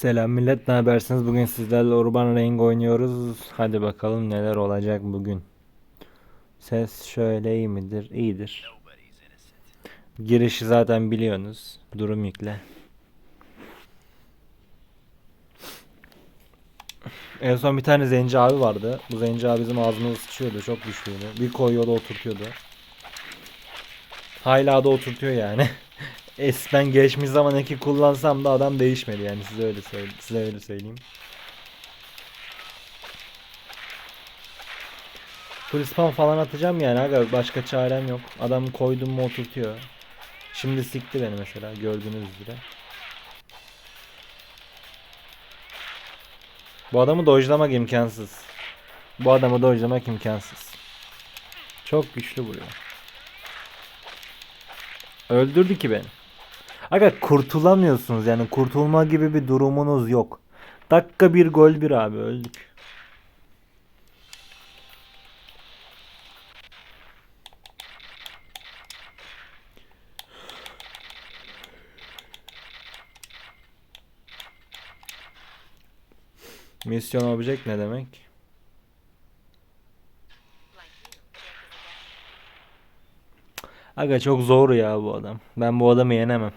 Selam millet, ne habersiniz? Bugün sizlerle Urban Ring oynuyoruz. Hadi bakalım neler olacak bugün. Ses şöyle iyi midir? İyidir. Girişi zaten biliyorsunuz. Durum yükle. En son bir tane zenci abi vardı. Bu zenci abi bizim ağzımıza sıçıyordu. Çok güçlüydü. Bir koyuyordu oturtuyordu. Hala da oturtuyor yani. Es ben geçmiş zaman eki kullansam da adam değişmedi yani size öyle söyle size öyle söyleyeyim. Full spam falan atacağım yani aga başka çarem yok. Adam koydum mu oturtuyor. Şimdi sikti beni mesela gördüğünüz üzere. Bu adamı dojlamak imkansız. Bu adamı dojlamak imkansız. Çok güçlü vuruyor. Öldürdü ki beni. Aga kurtulamıyorsunuz yani kurtulma gibi bir durumunuz yok. Dakika bir gol bir abi öldük. Misyon object ne demek? Aga çok zor ya bu adam. Ben bu adamı yenemem.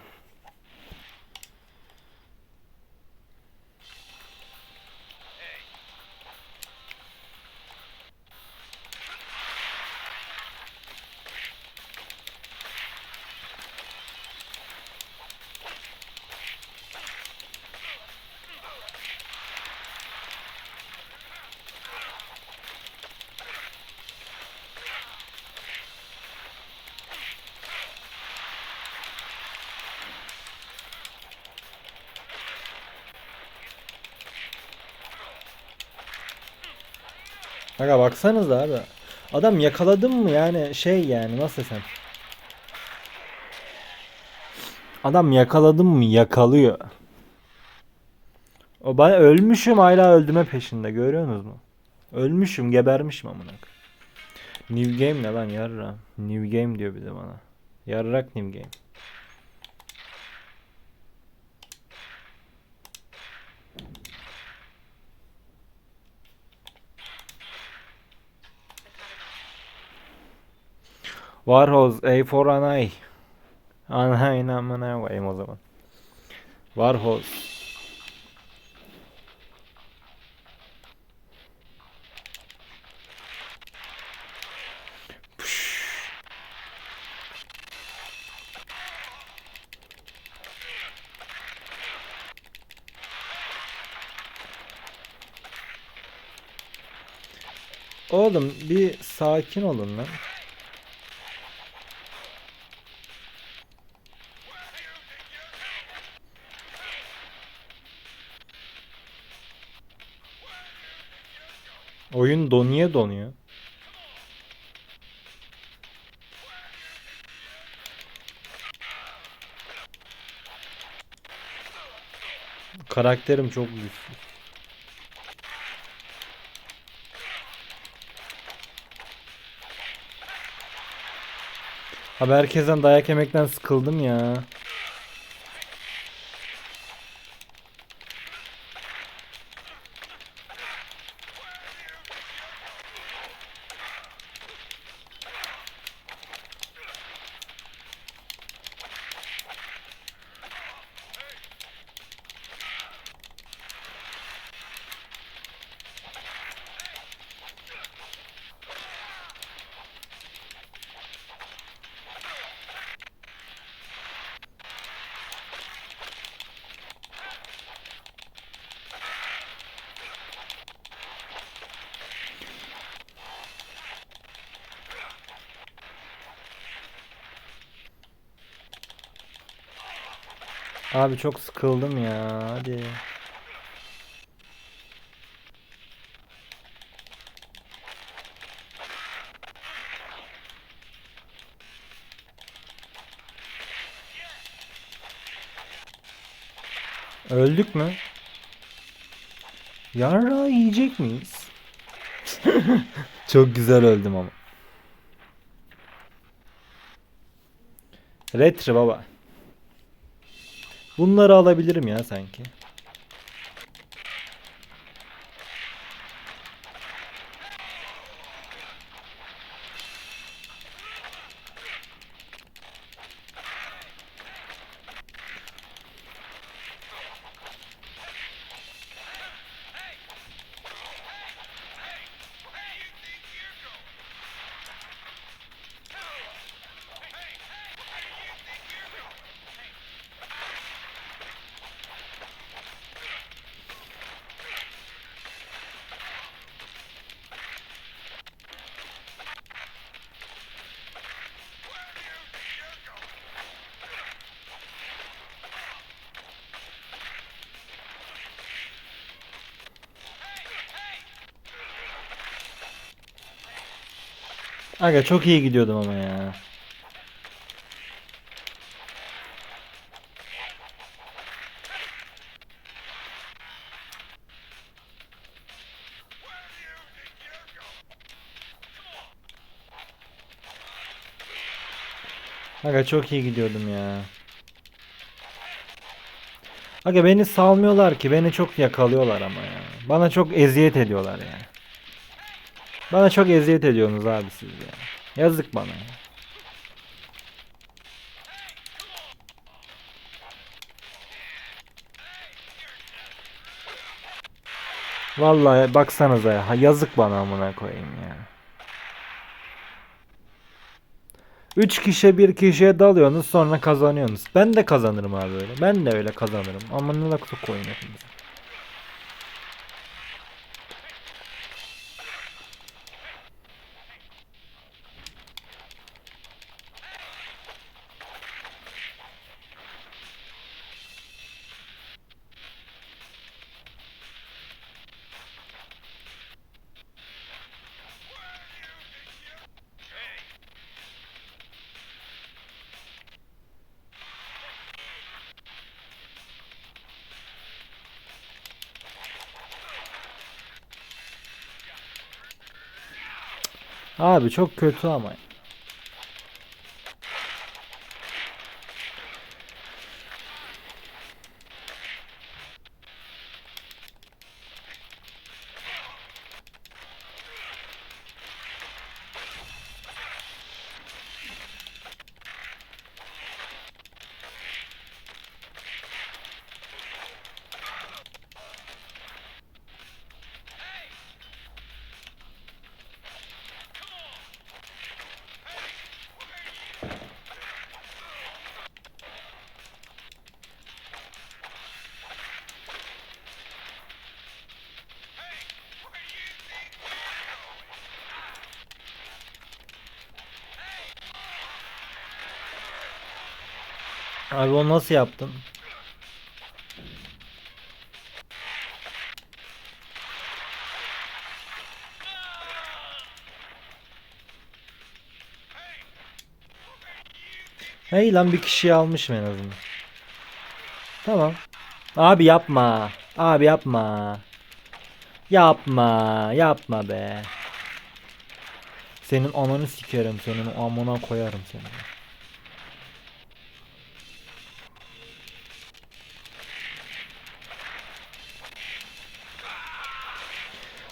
Aga baksanıza abi. Adam yakaladım mı yani şey yani nasıl desem. Adam yakaladım mı yakalıyor. O ben ölmüşüm hala öldüme peşinde görüyorsunuz mu? Ölmüşüm gebermişim amına. New game ne lan yarra? New game diyor bir de bana. Yarrak new game. Warhoz A for anay. Anay amına koyayım o zaman. Warhoz. Oğlum bir sakin olun lan. Oyun don niye donuyor? Karakterim çok güçlü. Abi herkesten dayak yemekten sıkıldım ya. Abi çok sıkıldım ya. Hadi. Öldük mü? Yarra yiyecek miyiz? Çok güzel öldüm ama. Retri baba. Bunları alabilirim ya sanki. Aga çok iyi gidiyordum ama ya. Aga çok iyi gidiyordum ya. Aga beni salmıyorlar ki. Beni çok yakalıyorlar ama ya. Bana çok eziyet ediyorlar ya. Bana çok eziyet ediyorsunuz abi siz ya. Yazık bana. Vallahi baksanıza ya. Yazık bana amına koyayım ya. Üç kişiye bir kişiye dalıyorsunuz sonra kazanıyorsunuz. Ben de kazanırım abi öyle. Ben de öyle kazanırım. Ama ne laksa Abi çok kötü ama. Abi o nasıl yaptın? Hey lan bir kişiyi almışım en azından. Tamam. Abi yapma. Abi yapma. Yapma. Yapma be. Senin ananı sikerim senin amına koyarım seni.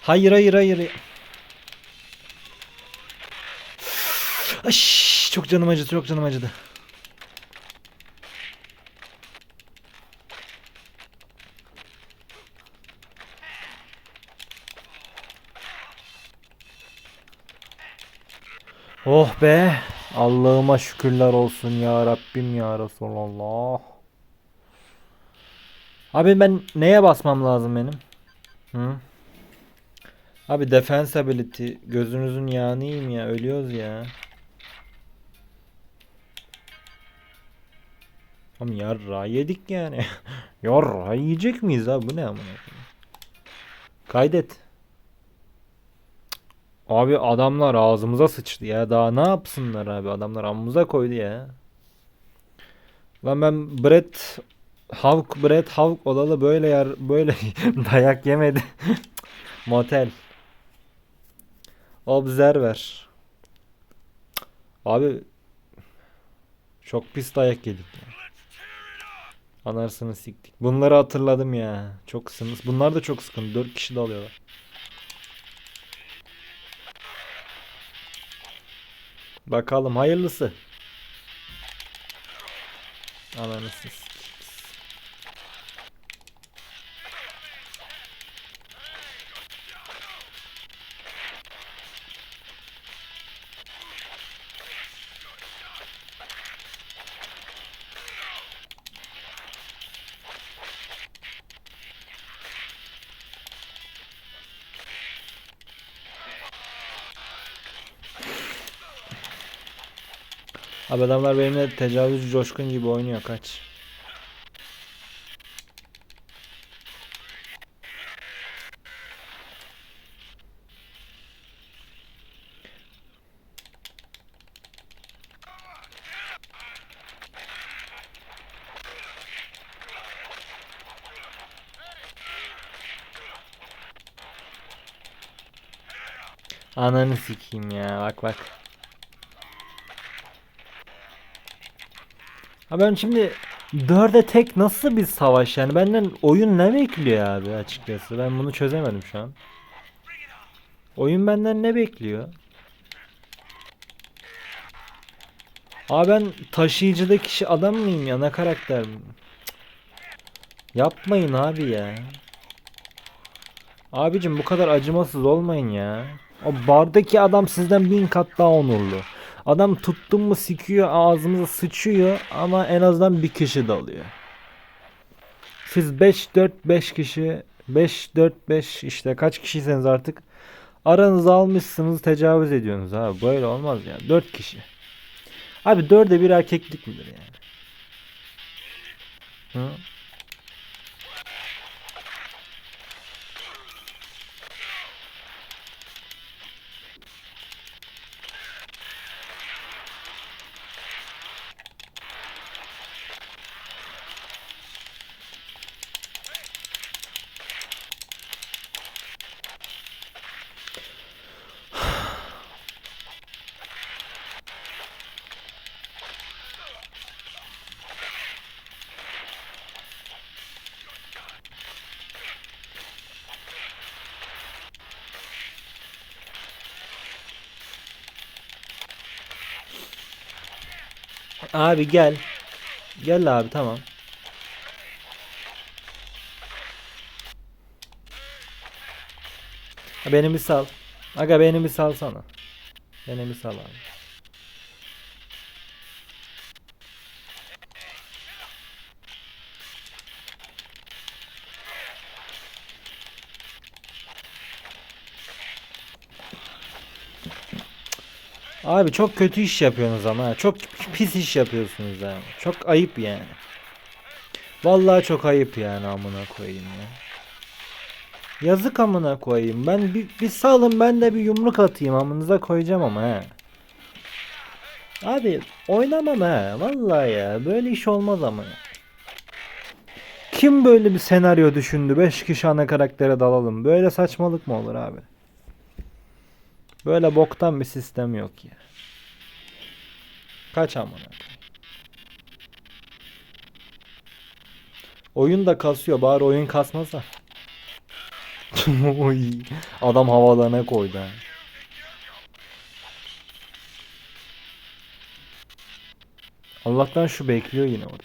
Hayır hayır hayır. Aş, çok canım acıdı çok canım acıdı. Oh be. Allah'ıma şükürler olsun ya Rabbim ya Resulallah. Abi ben neye basmam lazım benim? Hı? Abi defense ability gözünüzün yağını yiyeyim ya ölüyoruz ya. Ama yarra yedik yani. yarra yiyecek miyiz abi bu ne amına? Kaydet. Abi adamlar ağzımıza sıçtı ya. Daha ne yapsınlar abi? Adamlar amımıza koydu ya. Lan ben Brett Havk Brett Havk olalı böyle yer böyle dayak yemedi. Motel. Observer. Abi çok pis dayak yedik ya. Anarsını siktik. Bunları hatırladım ya. Çok sınıf. Bunlar da çok sıkıntı. 4 kişi de alıyorlar. Bakalım hayırlısı. Ananı. Abi adamlar benimle tecavüz coşkun gibi oynuyor kaç. Ananı sikeyim ya bak bak. Ha ben şimdi dörde tek nasıl bir savaş yani benden oyun ne bekliyor abi açıkçası ben bunu çözemedim şu an. Oyun benden ne bekliyor? Abi ben taşıyıcıda kişi adam mıyım ya ne karakter mi? Yapmayın abi ya. Abicim bu kadar acımasız olmayın ya. O bardaki adam sizden bin kat daha onurlu. Adam tuttun mu sikiyor ağzımıza sıçıyor ama en azından bir kişi dalıyor. Siz 5 4 5 kişi 5 4 5 işte kaç kişiyseniz artık aranızı almışsınız tecavüz ediyorsunuz abi. Böyle olmaz ya. 4 kişi. Abi dörde bir erkeklik midir yani? Hı? Abi gel. Gel abi tamam. Beni bir sal. Aga beni bir salsana. Beni bir sal abi. Abi çok kötü iş yapıyorsunuz ama. Çok pis iş yapıyorsunuz yani. Çok ayıp yani. Vallahi çok ayıp yani amına koyayım ya. Yazık amına koyayım. Ben bir, bir salın ben de bir yumruk atayım amınıza koyacağım ama he. Abi oynamam he. Vallahi ya. Böyle iş olmaz ama. ya. Kim böyle bir senaryo düşündü? 5 kişi ana karaktere dalalım. Böyle saçmalık mı olur abi? Böyle boktan bir sistem yok ya. Kaç amına. Oyun da kasıyor. Bari oyun kasmasa. Oy, Adam havalarına koydu. Allah'tan şu bekliyor yine orada.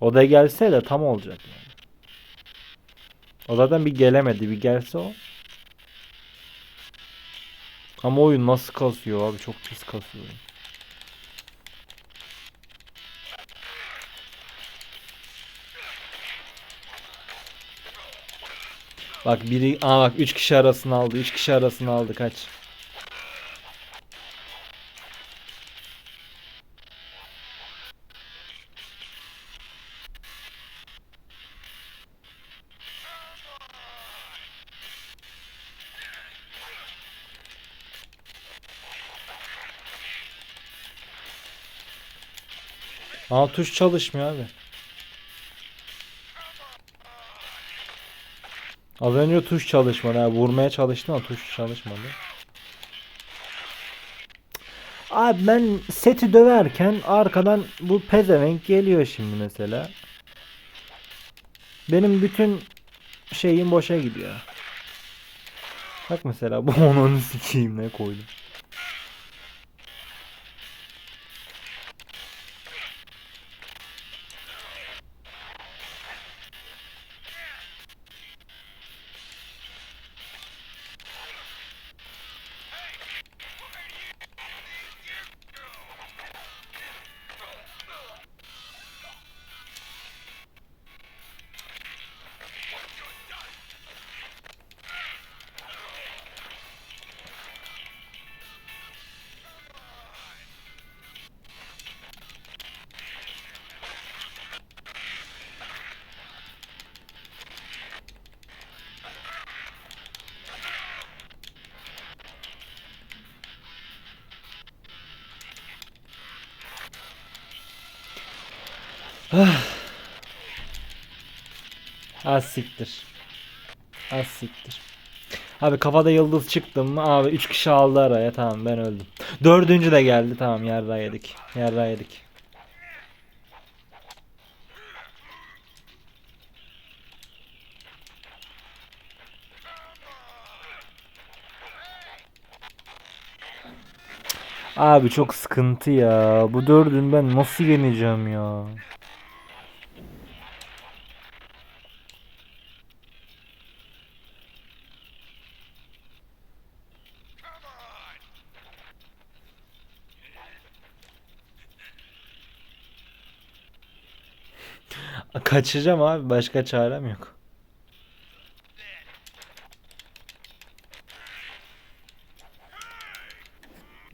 O da gelse de tam olacak yani. O zaten bir gelemedi. Bir gelse o. Ama oyun nasıl kasıyor abi çok pis kasıyor. oyun. Bak biri aa bak 3 kişi arasını aldı. 3 kişi arasını aldı kaç. Aa tuş çalışmıyor abi. Az önce tuş çalışmadı. Ha, vurmaya çalıştım ama tuş çalışmadı. Abi ben seti döverken arkadan bu pezevenk geliyor şimdi mesela. Benim bütün şeyim boşa gidiyor. Bak mesela bu onun sikeyim ne koydum. Az siktir. Az siktir. Abi kafada yıldız çıktım mı abi 3 kişi aldı araya tamam ben öldüm. Dördüncü de geldi tamam yarra yedik. Yarra yedik. Abi çok sıkıntı ya. Bu dördün ben nasıl yeneceğim ya? Kaçacağım abi başka çarem yok.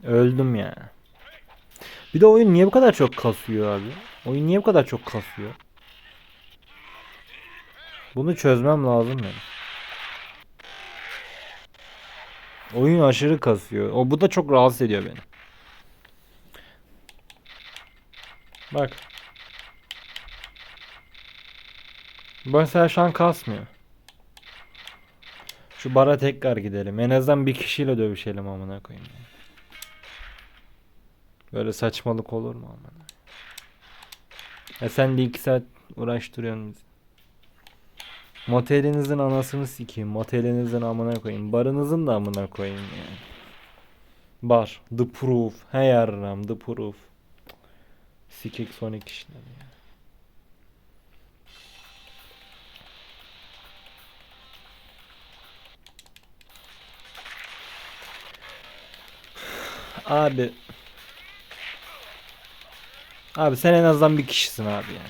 Öldüm ya. Bir de oyun niye bu kadar çok kasıyor abi? Oyun niye bu kadar çok kasıyor? Bunu çözmem lazım benim. Oyun aşırı kasıyor. O bu da çok rahatsız ediyor beni. Bak. Mesela şu an kasmıyor. Şu bara tekrar gidelim. En azından bir kişiyle dövüşelim amına koyayım. ya. Böyle saçmalık olur mu amına? Ya sen de iki saat uğraştırıyorsun bizi. Motelinizin anasını sikeyim. Motelinizin amına koyayım. Barınızın da amına koyayım yani. Bar. The Proof. He yarram. The Proof. Sikik Sonic işleri ya. Abi. Abi sen en azından bir kişisin abi ya.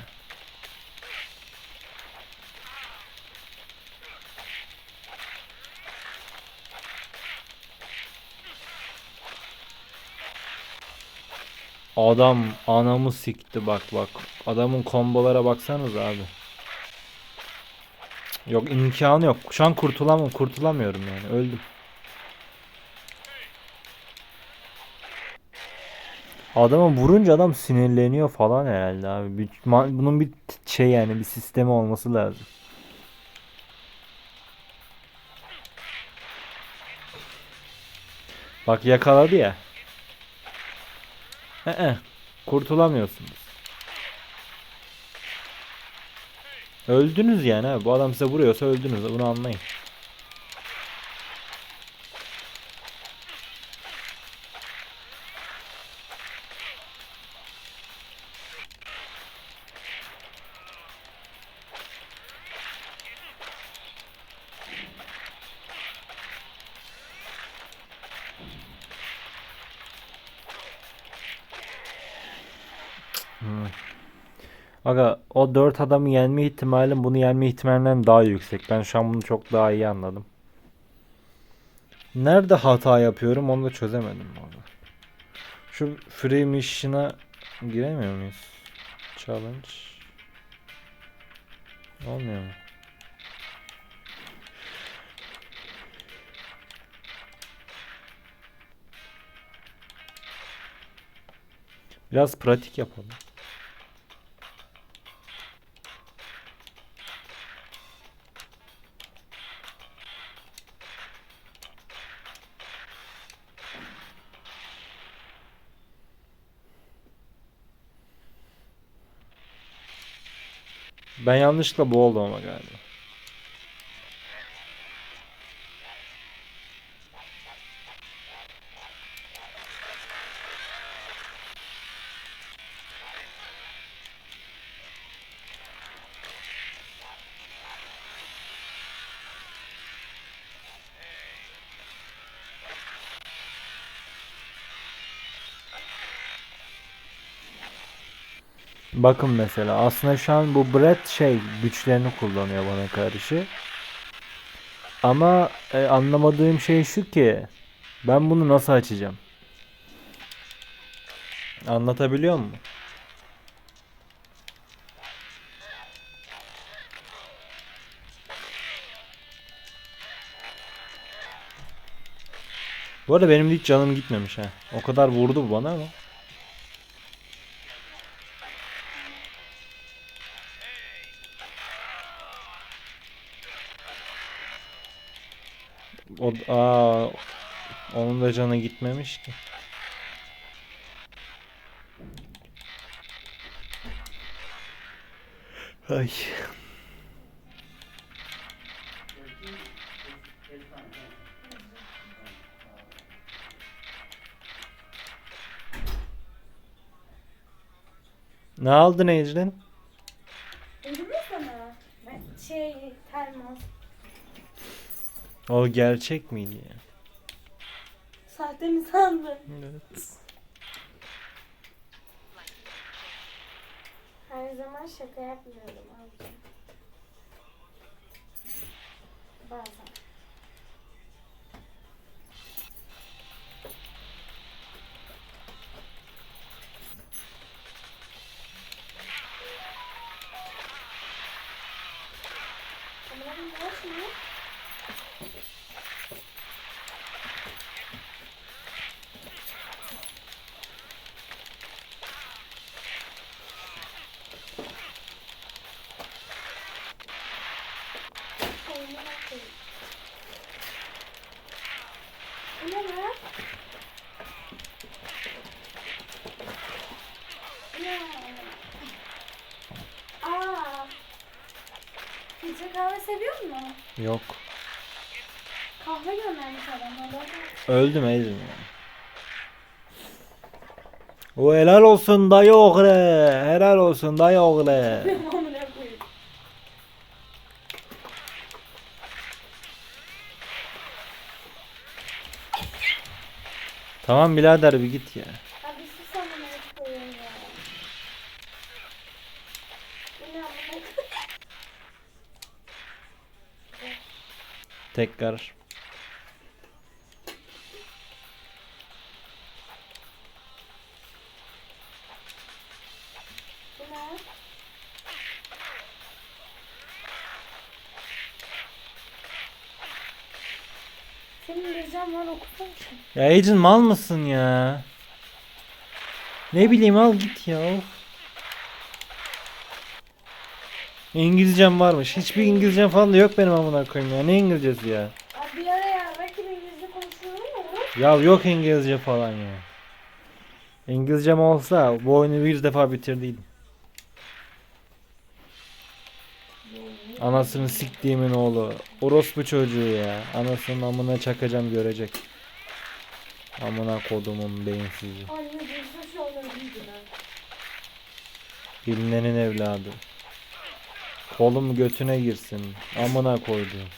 Adam anamı sikti bak bak. Adamın kombolara baksanız abi. Yok imkanı yok. Şu an kurtulamam, kurtulamıyorum yani. Öldüm. Adama vurunca adam sinirleniyor falan herhalde abi. Bir- bunun bir şey yani bir sistemi olması lazım. Bak yakaladı ya. Ee, kurtulamıyorsunuz. Öldünüz yani abi. Bu adam size vuruyorsa öldünüz. Bunu anlayın. Aga o 4 adamı yenme ihtimalim bunu yenme ihtimalinden daha yüksek. Ben şu an bunu çok daha iyi anladım. Nerede hata yapıyorum onu da çözemedim orada. Şu free mission'a giremiyor muyuz? Challenge. Olmuyor mu? Biraz pratik yapalım. Ben yanlışlıkla bu oldum ama galiba. Bakın mesela aslında şu an bu Brett şey güçlerini kullanıyor bana karşı. Ama e, anlamadığım şey şu ki ben bunu nasıl açacağım? Anlatabiliyor muyum? Bu arada benim hiç canım gitmemiş ha. O kadar vurdu bu bana ama. O, aa, onun da canı gitmemiş ki. Ay. Ne aldın Ecrin? Dedim mi sana? Şey termos. O gerçek miydi ya? Sahte mi sandın? Evet. Her zaman şaka yapmıyorum abicim. Bazen. Aa. Filtre kahve seviyor musun? Yok. Kahve göndermiş adam. Öldüm ya. O helal olsun dayı oğlu. Helal olsun dayı oğlu. Tamam birader bir git ya. Abi sus amına koyayım ya. Bu ne amına koyayım? Tekrar. Senin İngilizcen var okusana. Ya Ecrin mal mısın ya? Ne bileyim al git ya. of. İngilizcem varmış. Hiçbir İngilizcem falan da yok benim amına koyayım ya. Ne İngilizcesi ya? Abi bir ara ya rakip İngilizce konuşuyorum ama Ya yok İngilizce falan ya. İngilizcem olsa bu oyunu bir defa bitirdiydim. Anasını siktiğimin oğlu. Orospu çocuğu ya. Anasının amına çakacağım görecek. Amına kodumun beyinsizi. anne an öyleydi lan. Bilinenin evladı. Kolum götüne girsin. Amına koyduğum.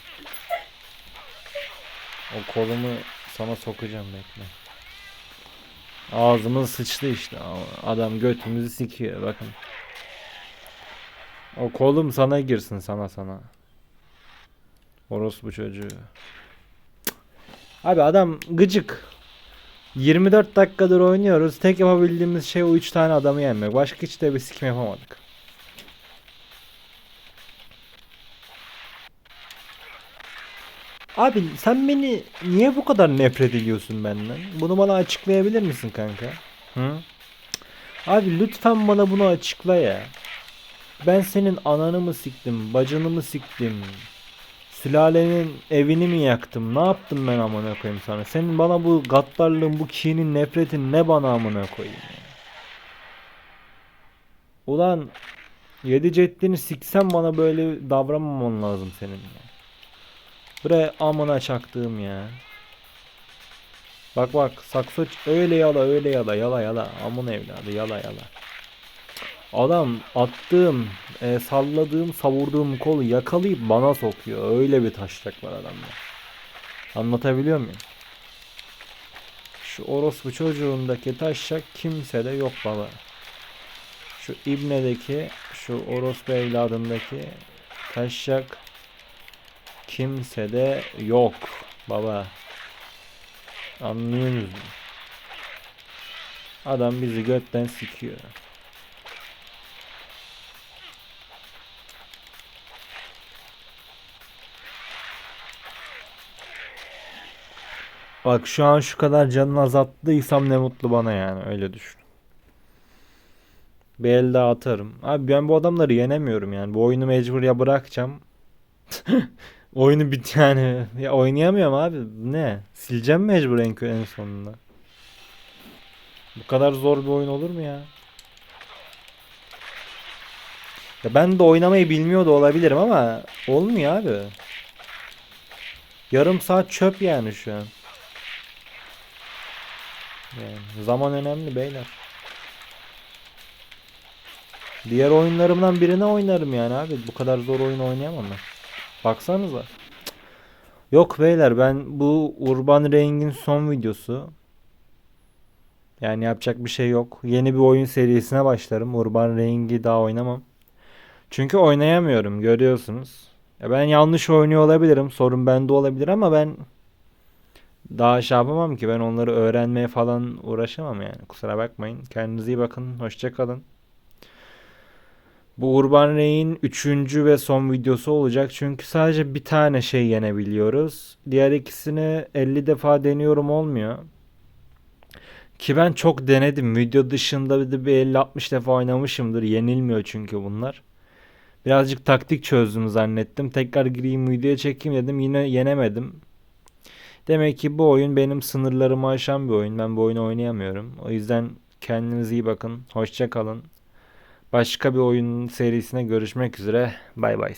O kolumu sana sokacağım bekle. Ağzımız sıçtı işte. Adam götümüzü sikiyor bakın. O kolum sana girsin sana sana. Orospu çocuğu. Abi adam gıcık. 24 dakikadır oynuyoruz. Tek yapabildiğimiz şey o 3 tane adamı yenmek. Başka hiç de bir sikim yapamadık. Abi sen beni niye bu kadar nefret ediyorsun benden? Bunu bana açıklayabilir misin kanka? Hı? Abi lütfen bana bunu açıkla ya. Ben senin ananı mı siktim, bacını mı siktim? Sülalenin evini mi yaktım? Ne yaptım ben amına koyayım sana? Senin bana bu gaddarlığın, bu kinin, nefretin ne bana amına koyayım ya? Ulan yedi ceddini siksen bana böyle davranmaman lazım senin ya. Bre amına çaktığım ya. Bak bak sakso ç- öyle yala öyle yala yala yala amın evladı yala yala. Adam attığım, e, salladığım, savurduğum kolu yakalayıp bana sokuyor. Öyle bir taşrak var adamda. Anlatabiliyor muyum? Şu orospu çocuğundaki taşrak kimsede yok baba. Şu ibnedeki, şu orospu evladındaki taşrak kimsede yok baba. Anlıyor musun? Adam bizi götten sikiyor. Bak şu an şu kadar canını azalttıysam ne mutlu bana yani öyle düşün. Bir el atarım. Abi ben bu adamları yenemiyorum yani. Bu oyunu mecbur ya bırakacağım. Oyunu bit yani ya oynayamıyorum abi. Ne? Sileceğim mecbur en, en sonunda. Bu kadar zor bir oyun olur mu ya? Ya ben de oynamayı bilmiyor da olabilirim ama olmuyor abi. Yarım saat çöp yani şu an. Yani zaman önemli beyler. Diğer oyunlarımdan birine oynarım yani abi. Bu kadar zor oyun oynayamam ben. Baksanıza. Yok beyler ben bu Urban Ring'in son videosu. Yani yapacak bir şey yok. Yeni bir oyun serisine başlarım. Urban Ring'i daha oynamam. Çünkü oynayamıyorum görüyorsunuz. Ya ben yanlış oynuyor olabilirim. Sorun bende olabilir ama ben daha şey yapamam ki. Ben onları öğrenmeye falan uğraşamam yani. Kusura bakmayın. Kendinize iyi bakın. Hoşça kalın. Bu Urban Ray'in üçüncü ve son videosu olacak. Çünkü sadece bir tane şey yenebiliyoruz. Diğer ikisini 50 defa deniyorum olmuyor. Ki ben çok denedim. Video dışında bir de bir 50-60 defa oynamışımdır. Yenilmiyor çünkü bunlar. Birazcık taktik çözdüm zannettim. Tekrar gireyim videoya çekeyim dedim. Yine yenemedim. Demek ki bu oyun benim sınırlarımı aşan bir oyun. Ben bu oyunu oynayamıyorum. O yüzden kendinize iyi bakın. Hoşça kalın. Başka bir oyun serisine görüşmek üzere. Bay bay.